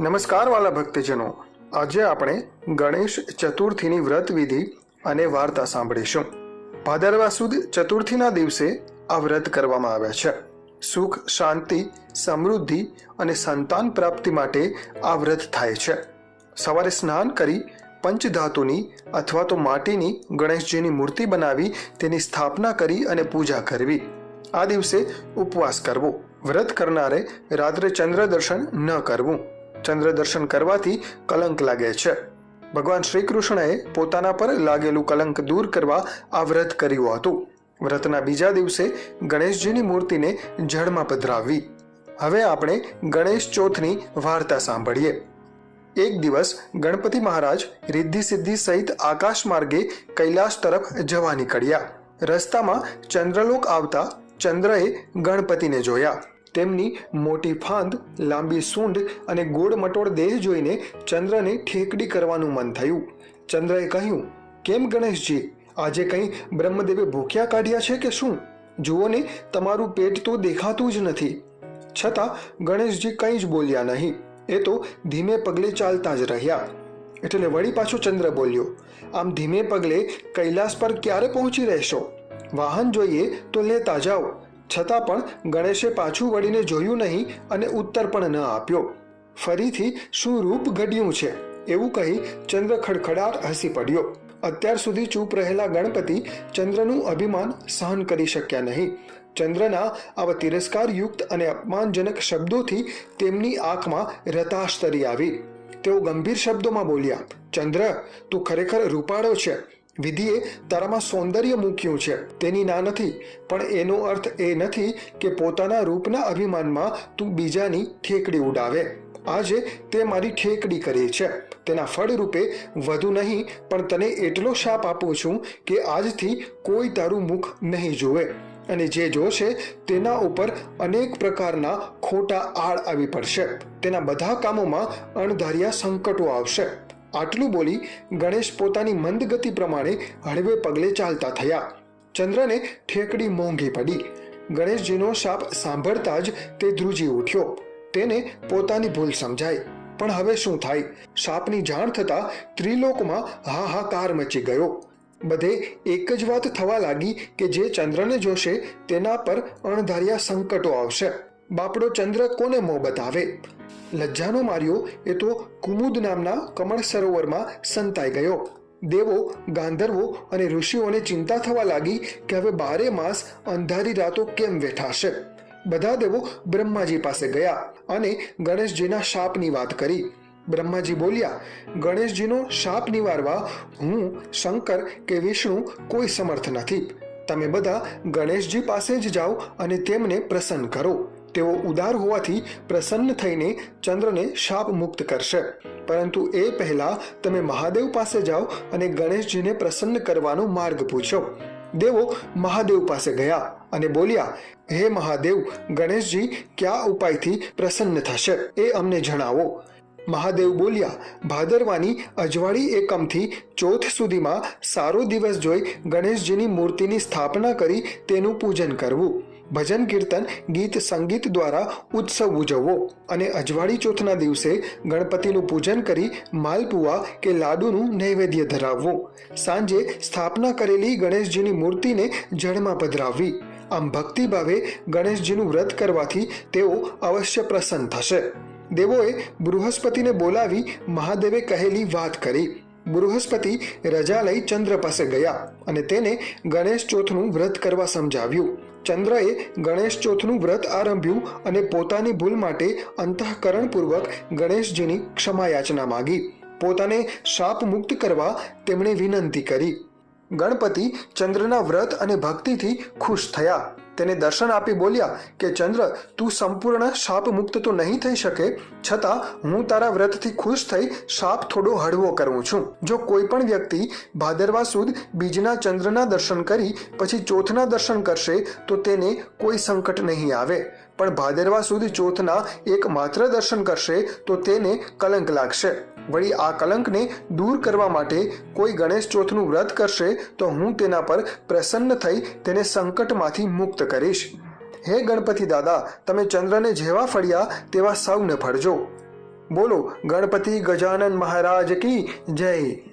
નમસ્કાર વાલા ભક્તજનો. આજે આપણે ગણેશ ચતુર્થીની વ્રત વિધિ અને વાર્તા સાંભળીશું. ભાદરવા સુદ ચતુર્થીના દિવસે આ વ્રત કરવામાં આવે છે. સુખ, શાંતિ, સમૃદ્ધિ અને સંતાન પ્રાપ્તિ માટે આ વ્રત થાય છે. સવારે સ્નાન કરી પંચધાતુની અથવા તો માટીની ગણેશજીની મૂર્તિ બનાવી તેની સ્થાપના કરી અને પૂજા કરવી. આ દિવસે ઉપવાસ કરવો. વ્રત કરનારે રાત્રે ચંદ્ર દર્શન ન કરવું. ચંદ્ર દર્શન કરવાથી કલંક લાગે છે. ભગવાન શ્રી કૃષ્ણએ પોતાના પર લાગેલું કલંક દૂર કરવા આ વ્રત કર્યું હતું. વ્રતના બીજા દિવસે ગણેશજીની મૂર્તિને જળમાં પધરાવવી હવે આપણે ગણેશ ચોથની વાર્તા સાંભળીએ. એક દિવસ ગણપતિ મહારાજ રિદ્ધિ સિદ્ધિ સહિત આકાશ માર્ગે કૈલાશ તરફ જવા નીકળ્યા. રસ્તામાં ચંદ્રલોક આવતા ચંદ્રએ ગણપતિને જોયા. તેમની મોટી ફાંદ, લાંબી સૂંઢ અને ગોળ મટોળ દેહ જોઈને ચંદ્રને ઠેકડી કરવાનું મન થયું. ચંદ્રએ કહ્યું, કેમ ગણેશજી, આજે કંઈ બ્રહ્મદેવે ભૂખ્યા કાઢ્યા છે કે શું? જુઓ ને, તમારું પેટ તો દેખાતું જ નથી. છતાં ગણેશજી કંઈ જ બોલ્યા નહીં. એ તો ધીમે પગલે ચાલતા જ રહ્યા. એટલે વળી પાછો ચંદ્ર બોલ્યો, આમ ધીમે પગલે કૈલાસ પર ક્યારે પહોંચી રહેશો? વાહન જોઈએ તો લેતા જાઓ. છતાં પણ ગણેશે પાછું વળીને જોયું નહીં અને ઉત્તર પણ ન આપ્યો. ફરીથી શું રૂપ ઘડ્યું છે. એવું કહી ચંદ્ર ખડખડાટ હસી પડ્યો. અત્યાર સુધી ચૂપ રહેલા ગણપતિ ચંદ્રનું અભિમાન સહન કરી શક્યા નહીં. ચંદ્રના આવા તિરસ્કારયુક્ત અને અપમાનજનક શબ્દોથી તેમની આંખમાં રતાશ તરી આવી. તેઓ ગંભીર શબ્દોમાં બોલ્યા, ચંદ્ર, તું ખરેખર રૂપાળો છે. વિધિએ તારામાં સૌંદર્ય મૂક્યું છે. તેની ના નથી, પણ એનો અર્થ એ નથી કે પોતાના રૂપના અભિમાનમાં તું બીજાની ઠેકડી ઉડાવે. આજે તે મારી ઠેકડી કરી છે. તેના ફળ રૂપે વધુ નહીં, પણ તને એટલો શાપ આપું છું કે આજથી કોઈ તારું મુખ નહીં જોવે અને જે જોશે તેના ઉપર અનેક પ્રકારના ખોટા આળ આવી પડશે. તેના બધા કામોમાં અણધાર્યા સંકટો આવશે. આટલું બોલી ગણેશ પોતાની મંદ ગતિ પ્રમાણે હળવે પગલે ચાલતા થયા. ચંદ્રને ઠેકડી મોંઘી પડી. ગણેશજીનો શાપ સાંભળતા જ તે ધ્રુજી ઉઠ્યો. તેને પોતાની ભૂલ સમજાઈ. પણ હવે શું થાય? શાપની જાણ થતાં ત્રિલોકમાં હાહાકાર મચી ગયો. બધે એક જ વાત થવા લાગી કે જે ચંદ્રને જોશે તેના પર અણધાર્યા સંકટો આવશે. બાપડો ચંદ્ર કોને મોં બતાવે? લજ્જાનો માર્યો એ તો કુમુદ નામના કમળ સરોવરમાં સંતાઈ ગયો. દેવો, ગાંધર્વો અને ઋષિઓને ચિંતા થવા લાગી કે હવે બારે માસ અંધારી રાતો કેમ વેઠાશે બધા દેવો બ્રહ્માજી પાસે ગયા અને ગણેશજીના શાપની વાત કરી. બ્રહ્માજી બોલ્યા, ગણેશજીનો શાપ નિવારવા હું, શંકર કે વિષ્ણુ કોઈ સમર્થ નથી. તમે બધા ગણેશજી પાસે જ જાઓ અને તેમને પ્રસન્ન કરો. તેઓ ઉદાર હોવાથી પ્રસન્ન થઈને ચંદ્રને શાપ મુક્ત કરશે. પરંતુ એ પહેલા તમે મહાદેવ પાસે જાઓ અને ગણેશજીને પ્રસન્ન કરવાનો માર્ગ પૂછો. દેવો મહાદેવ પાસે ગયા અને બોલ્યા, હે મહાદેવ, ગણેશજી કયા ઉપાયથી પ્રસન્ન થશે? એ અમને જણાવો. મહાદેવ બોલ્યા, ભાદરવાની અજવાળી એકમથી ચોથ સુધીમાં સારો દિવસ જોઈ ગણેશજીની મૂર્તિની સ્થાપના કરી તેનું પૂજન કરવું. ભજન કીર્તન, ગીત, સંગીત દ્વારા ઉત્સવ ઉજવવો અને અજવાળી ચોથના દિવસે ગણપતિનું પૂજન કરી માલપુઆ કે લાડુનું નૈવેદ્ય ધરાવવું. સાંજે સ્થાપના કરેલી ગણેશજીની મૂર્તિને જળમાં પધરાવવી. આમ ભક્તિભાવે ગણેશજીનું વ્રત કરવાથી તેઓ અવશ્ય પ્રસન્ન થશે. દેવોએ બૃહસ્પતિને બોલાવી મહાદેવે કહેલી વાત કરી. બૃહસ્પતિ રજા લઈ ચંદ્ર પાસે ગયા અને તેને ગણેશ ચોથનું વ્રત કરવા સમજાવ્યું. ચંદ્રએ ગણેશ ચોથનું વ્રત આરંભ્યું અને પોતાની ભૂલ માટે અંતઃકરણપૂર્વક ગણેશજીની ક્ષમાયાચના માગી. પોતાને શાપ મુક્ત કરવા તેમણે વિનંતી કરી. ગણપતિ ચંદ્રના વ્રત અને ભક્તિથી ખુશ થયા. તેને દર્શન આપી બોલ્યા કે, ચંદ્ર, તું સંપૂર્ણ શાપ મુક્ત તો નહીં થઈ શકે, છતાં હું તારા વ્રતથી ખુશ થઈ શાપ થોડો હળવો કરું છું. જો કોઈ પણ વ્યક્તિ ભાદરવા સુદ બીજના ચંદ્રના દર્શન કરી પછી ચોથના દર્શન કરશે, તો તેને કોઈ સંકટ નહીં આવે. પણ ભાદરવા સુદ ચોથના એક માત્ર દર્શન કરશે, તો તેને કલંક લાગશે. વળી આ કલંકને દૂર કરવા માટે કોઈ ગણેશ ચોથનું વ્રત કરશે તો હું તેના પર પ્રસન્ન થઈ તેને સંકટમાંથી મુક્ત કરીશ. હે ગણપતિ દાદા, તમે ચંદ્રને જેવા ફળ્યા તેવા સૌને ફળજો. બોલો, ગણપતિ ગજાનન મહારાજ કી જય.